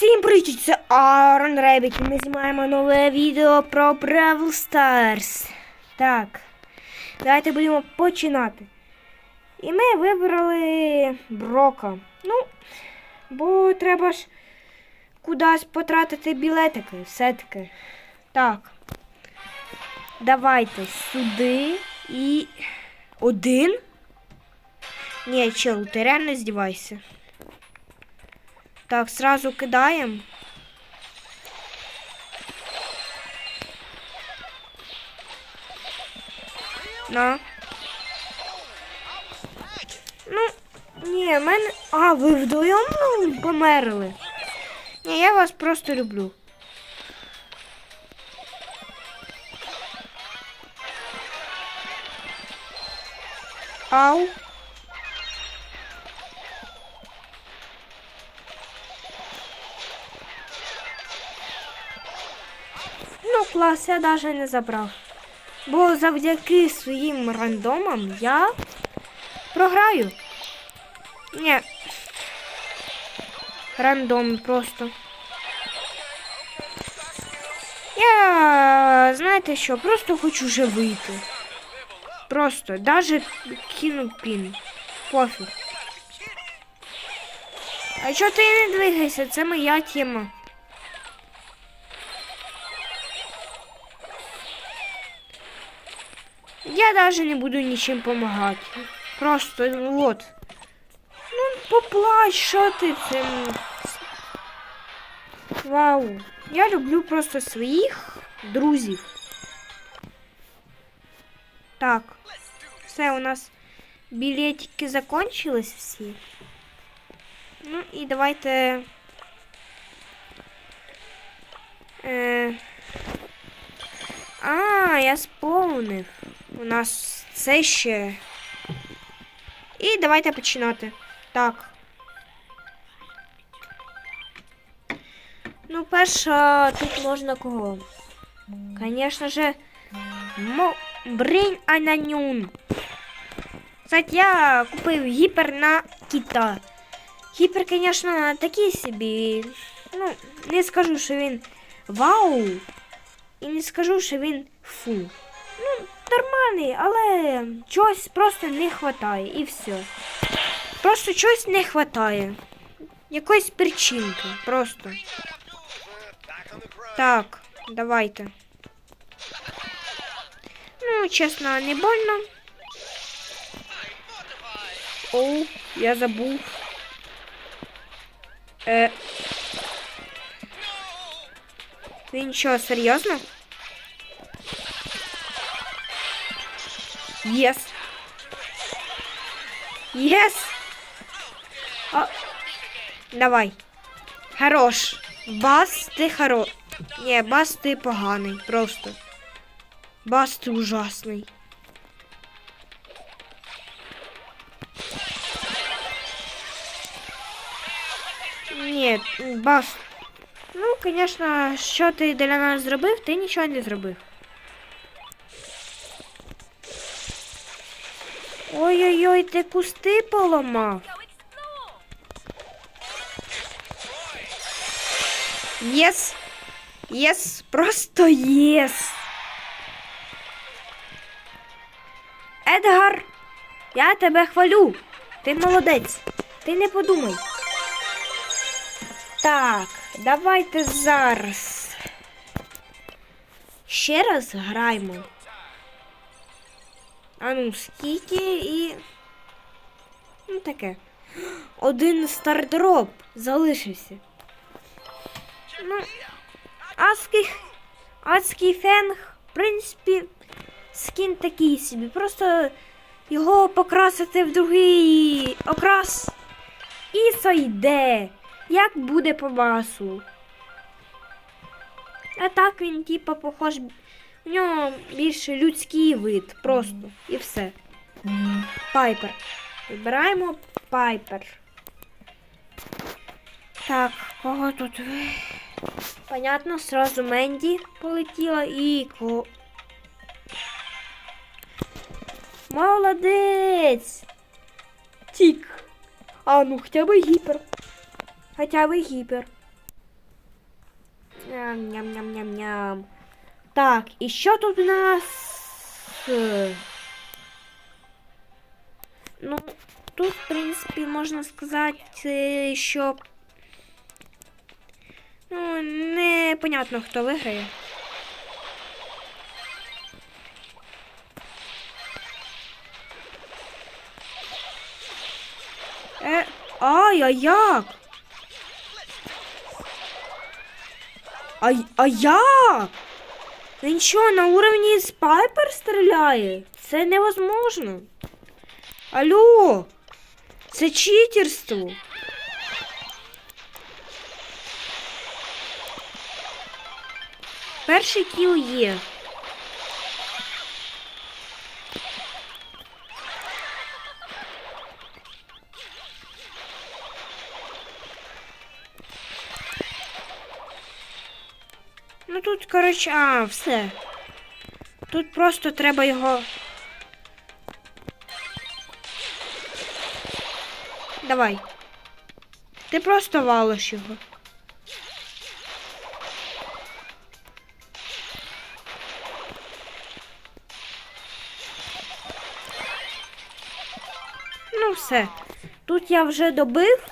Всім привіт, це Аарон Ребіт. і Ми знімаємо нове відео про Бравл Stars. Так, давайте будемо починати. І ми вибрали Брока. Ну, бо треба ж кудись потратити білетики, все-таки. Так. Давайте сюди і. Один? Ні, чел, ти реально здівайся. Так, сразу кидаем. На. Ну, ні, мене. А, ви вдвоєм ну, померли. Ні, я вас просто люблю. Ау. Ну, клас, я навіть не забрав. Бо завдяки своїм рандомам я програю. Ні. Рандом просто. Я, знаєте що, просто хочу вже вийти. Просто, даже кину пін. Пофіг. А чого ти не двигайся? Це моя тема. Я даже не буду ничем помогать. Просто ну, вот. Ну, поплачь, що ти цим. Вау. Я люблю просто своїх друзів. Так. Все, у нас білетики закончились всі. Ну і давайте. Е... А, я сповнив. У нас це ще. І давайте починати. Так. Ну, перша тут можна кого? Звісно же, Мо... Бринь Ананюн. Кстати, я купив гіпер на кіта. Гіпер, звісно, такий собі. Ну, не скажу, що він вау. І не скажу, що він фу. Ну, нормальний, але чогось просто не вистачає і все. Просто чогось не вистачає. Якоїсь причинки. Просто. Так, давайте. Ну, чесно, не больно. Оу, я забув. Е. Він що, серйозно? Єс. Єс. А... Давай. Хорош. Бас, ти хоро. Ні, бас ти поганий. Просто. Бас ти ужасний. Ні, бас. Ну, звісно, що ти для нас зробив, ти нічого не зробив. Ой-ой-ой, ти кусти поламав. Єс. Єс, просто єс. Едгар, я тебе хвалю. Ти молодець. Ти не подумай. Так, давайте зараз. Ще раз граємо. А ну, скільки і. Ну таке. Один стардроп залишився. Ну, адський, адський фенг, в принципі, скін такий собі. Просто його покрасити в другий окрас і сойде. Як буде по басу. А так він, типа, похож. У нього більше людський вид, просто. І все. Пайпер. Вибираємо пайпер. Так, кого тут? Понятно, сразу Менді полетіла і кого. Молодець! Тік. А ну хоча б гіпер. Хоча б гіпер. Ням-ням-ням-ням-ням. Так, що тут у нас? Е, Ну, тут, в принципі, можна сказати, що. Ну, непонятно, хто виграє. Е, а як? А, а я? Він що, на уровні спайпер стріляє? Це невозможно. Алло, це читерство. Перший кіл є. Ну тут, коротше, а, все. Тут просто треба його. Давай. Ти просто валиш його. Ну, все. Тут я вже добив.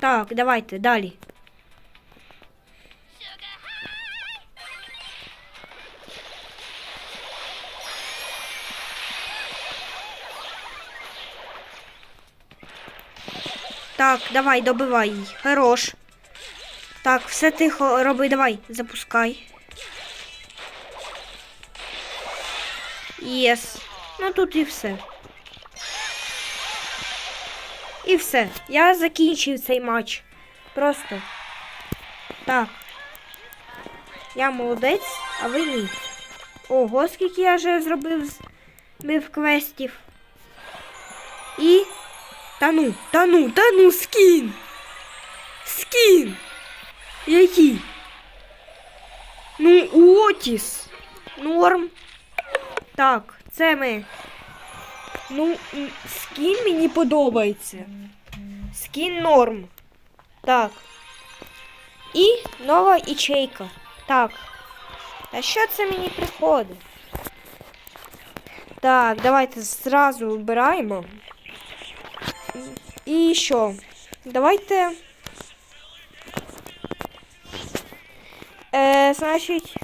Так, давайте далі. Так, давай, добивай її. Хорош. Так, все тихо роби, давай, запускай. Єс. Ну тут і все. І все. Я закінчив цей матч. Просто. Так. Я молодець, а ви ні. Ого, скільки я вже зробив з квестів. І. Та ну, та ну, та ну, скін! Скін! Який? Ну, Отіс. Норм. Так, це ми. Ну, скін мені подобається. Скін норм. Так. І нова ячейка. Так. Та що це мені приходить? Так, давайте зразу вбираємо. І що? Давайте. Е, значить.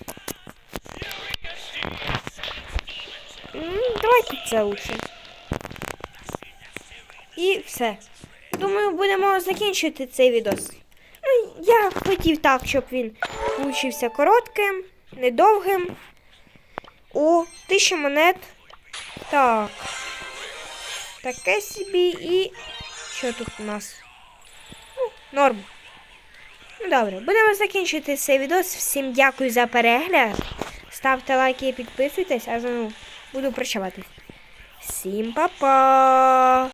Давайте це лучше. І все. Думаю, будемо закінчити цей відос. Ну, я хотів так, щоб він получився коротким, недовгим. О, тисяча монет. Так. Таке собі і. Що тут у нас? Ну, норм. Ну, добре, будемо закінчити цей відос. Всім дякую за перегляд. Ставте лайки і підписуйтесь, а ну, буду прощаватись. Всім па-па!